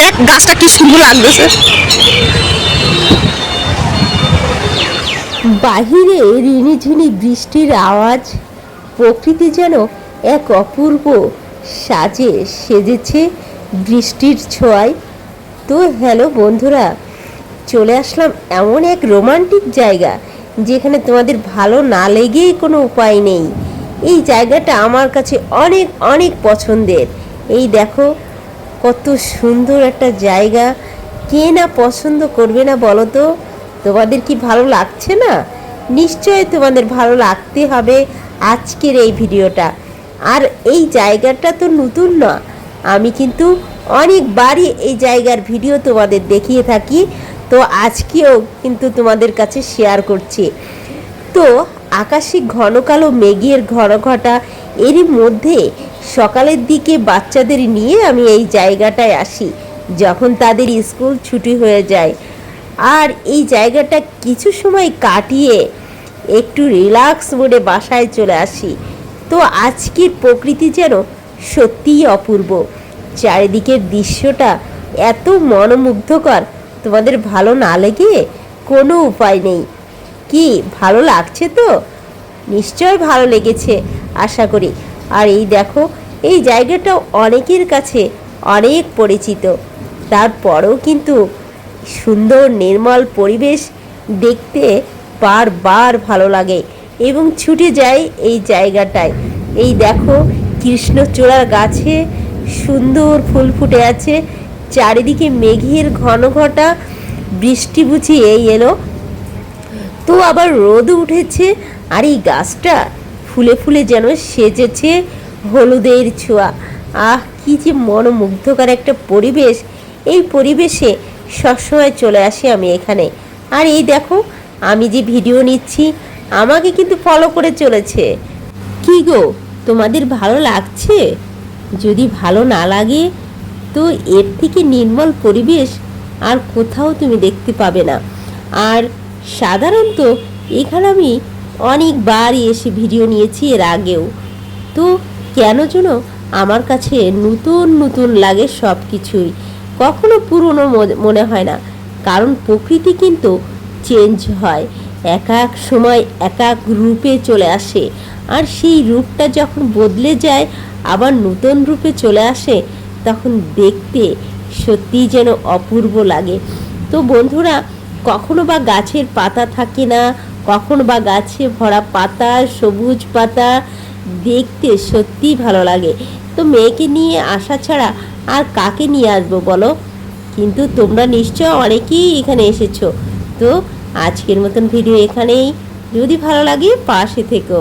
দেখ গাছটা কি সুন্দর লাগতেছে বাহিরে রিনিঝিনি বৃষ্টির আওয়াজ, প্রকৃতি যেন এক অপূর্ব সাজে সেজেছে বৃষ্টির ছোঁয়ায়। তো হ্যালো বন্ধুরা, চলে আসলাম এমন এক রোমান্টিক জায়গা, যেখানে তোমাদের ভালো না লেগেই কোনো উপায় নেই। এই জায়গাটা আমার কাছে অনেক অনেক পছন্দের। এই দেখো কত সুন্দর একটা জায়গা। কে না পছন্দ করবে না বলো তো? তোমাদের কি ভালো লাগছে না? নিশ্চয়ই তোমাদের ভালো লাগতে হবে আজকের এই ভিডিওটা। আর এই জায়গাটা তো নতুন না। আমি কিন্তু অনেকবারই এই জায়গার ভিডিও তোমাদের দেখিয়ে থাকি। তো আজকেও কিন্তু তোমাদের কাছে শেয়ার করছি। তো আকাশে ঘন কালো মেঘের ঘন ঘটা এরই মধ্যে সকালের দিকে বাচ্চাদের নিয়ে আমি এই জায়গাটায় আসি, যখন তাদের স্কুল ছুটি হয়ে যায়। আর এই জায়গাটা কিছু সময় কাটিয়ে একটু রিল্যাক্স মোডে বাসায় চলে আসি। তো আজকের প্রকৃতি যেন সত্যিই অপূর্ব। চারিদিকের দৃশ্যটা এত মনোমুগ্ধকর, তোমাদের ভালো না লেগে কোনো উপায় নেই। কি, ভালো লাগছে তো? নিশ্চয় ভালো লেগেছে। আশা করি। আর এই দেখো, এই জায়গাটা অনেকের কাছে অনেক পরিচিত। তারপরেও কিন্তু সুন্দর নির্মল পরিবেশ দেখতে বারবার ভালো লাগে এবং ছুটে যায় এই জায়গাটায়। এই দেখো, কৃষ্ণচূড়ার গাছে সুন্দর ফুল ফুটে আছে। চারিদিকে মেঘের ঘন ঘটা বৃষ্টি বুঝি এই এলো। তো আবার রোদ উঠেছে। আর এই গাছটা ফুলে ফুলে যেন সেজেছে হলুদের ছোঁয়া। আহ, কি যে মনোমুগ্ধকর একটা পরিবেশ। এই পরিবেশে সবসময় চলে আসি আমি এখানে। আর এই দেখো, আমি যে ভিডিও নিচ্ছি, আমাকে কিন্তু ফলো করে চলেছে। কি গো, তোমাদের ভালো লাগছে? যদি ভালো না লাগে, তো এর থেকে নির্মল পরিবেশ আর কোথাও তুমি দেখতে পাবে না। আর সাধারণত এখানে আমি অনেকবারই এসে ভিডিও নিয়েছি এর আগেও। তো কেন যেন আমার কাছে নতুন নতুন লাগে সব কিছুই কখনো পুরনো মনে- হয় না। কারণ প্রকৃতি কিন্তু চেঞ্জ হয়। এক এক সময় এক এক রূপে চলে আসে। আর সেই রূপটা যখন বদলে যায়, আবার নতুন রূপে চলে আসে, তখন দেখতে সত্যিই যেন অপূর্ব লাগে। তো বন্ধুরা, কখনো বা গাছের পাতা থাকে না কখনো বা গাছে ভরা পাতা, সবুজ পাতা দেখতে সত্যিই ভালো লাগে। তো মেয়েকে নিয়ে আসা ছাড়া আর কাকে নিয়ে আসব বলো? কিন্তু তোমরা নিশ্চয় অনেকেই এখানে এসেছ। তো আজকের মতন ভিডিও এখানেই। যদি ভালো লাগে পাশে থেকো।